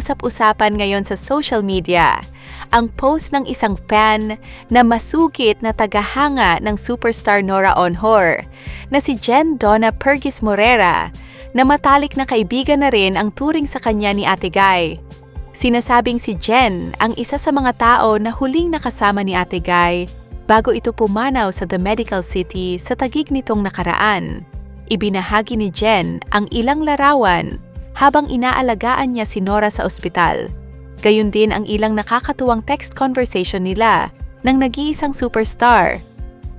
usap-usapan ngayon sa social media. Ang post ng isang fan na masukit na tagahanga ng superstar Nora Onhor na si Jen Donna Pergis Morera na matalik na kaibigan na rin ang turing sa kanya ni Ate Guy. Sinasabing si Jen ang isa sa mga tao na huling nakasama ni Ate Guy bago ito pumanaw sa The Medical City sa tagig nitong nakaraan. Ibinahagi ni Jen ang ilang larawan habang inaalagaan niya si Nora sa ospital. Gayun din ang ilang nakakatuwang text conversation nila ng nag-iisang superstar.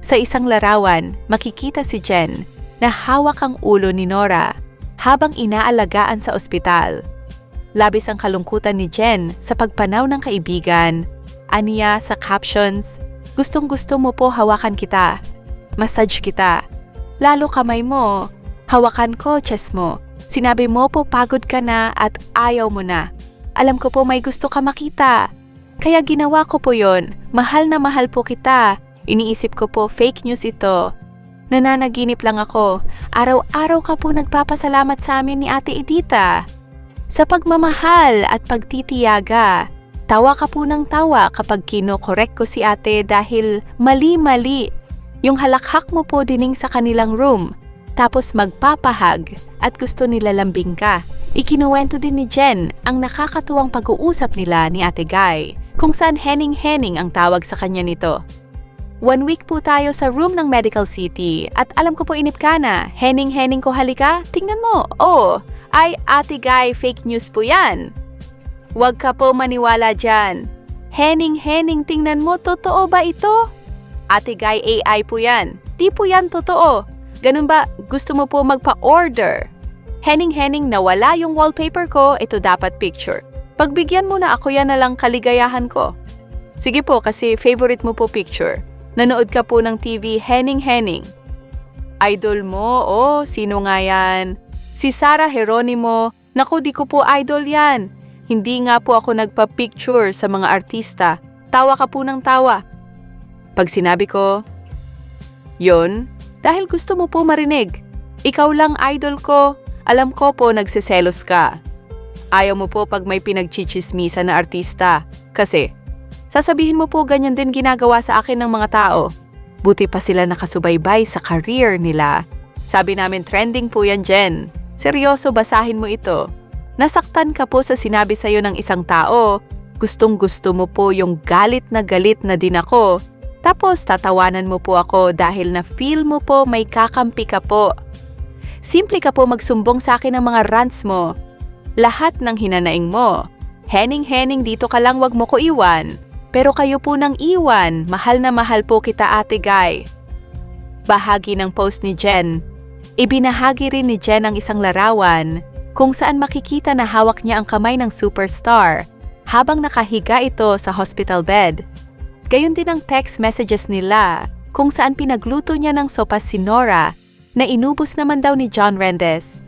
Sa isang larawan, makikita si Jen na hawak ang ulo ni Nora habang inaalagaan sa ospital. Labis ang kalungkutan ni Jen sa pagpanaw ng kaibigan. Aniya sa captions, Gustong gusto mo po hawakan kita. Massage kita. Lalo kamay mo. Hawakan ko chest mo. Sinabi mo po pagod ka na at ayaw mo na. Alam ko po may gusto ka makita. Kaya ginawa ko po yon. Mahal na mahal po kita. Iniisip ko po fake news ito. Nananaginip lang ako. Araw-araw ka po nagpapasalamat sa amin ni Ate Edita. Sa pagmamahal at pagtitiyaga, tawa ka po ng tawa kapag kinokorek ko si ate dahil mali-mali. Yung halakhak mo po dining sa kanilang room, tapos magpapahag at gusto nila lambing ka. Ikinuwento din ni Jen ang nakakatuwang pag-uusap nila ni Ate Guy, kung saan Henning-Henning ang tawag sa kanya nito. One week po tayo sa room ng Medical City at alam ko po inip ka na. Henning-Henning ko halika, tingnan mo. Oh, ay ate guy, fake news po yan. Huwag ka po maniwala dyan. Henning-Henning, tingnan mo, totoo ba ito? Ate guy, AI po yan. Di po yan totoo. Ganun ba, gusto mo po magpa-order? Henning-Henning, nawala yung wallpaper ko, ito dapat picture. Pagbigyan mo na ako yan na lang kaligayahan ko. Sige po, kasi favorite mo po picture. Nanood ka po ng TV Henning-Henning. Idol mo? Oh, sino nga yan? Si Sarah Geronimo. Naku, di ko po idol yan. Hindi nga po ako nagpa-picture sa mga artista. Tawa ka po ng tawa. Pag sinabi ko, Yon, dahil gusto mo po marinig. Ikaw lang idol ko. Alam ko po nagseselos ka. Ayaw mo po pag may pinagchichismisa na artista. Kasi, sasabihin mo po ganyan din ginagawa sa akin ng mga tao. Buti pa sila nakasubaybay sa career nila. Sabi namin trending po yan, Jen. Seryoso, basahin mo ito. Nasaktan ka po sa sinabi sa'yo ng isang tao. Gustong gusto mo po yung galit na galit na din ako. Tapos tatawanan mo po ako dahil na feel mo po may kakampi ka po. Simple ka po magsumbong sa akin ng mga rants mo. Lahat ng hinanaing mo. Henning-henning dito ka lang wag mo ko iwan. Pero kayo po nang iwan, mahal na mahal po kita ate Guy. Bahagi ng post ni Jen. Ibinahagi rin ni Jen ang isang larawan kung saan makikita na hawak niya ang kamay ng superstar habang nakahiga ito sa hospital bed. Gayon din ang text messages nila kung saan pinagluto niya ng sopas si Nora na inubos naman daw ni John Rendes.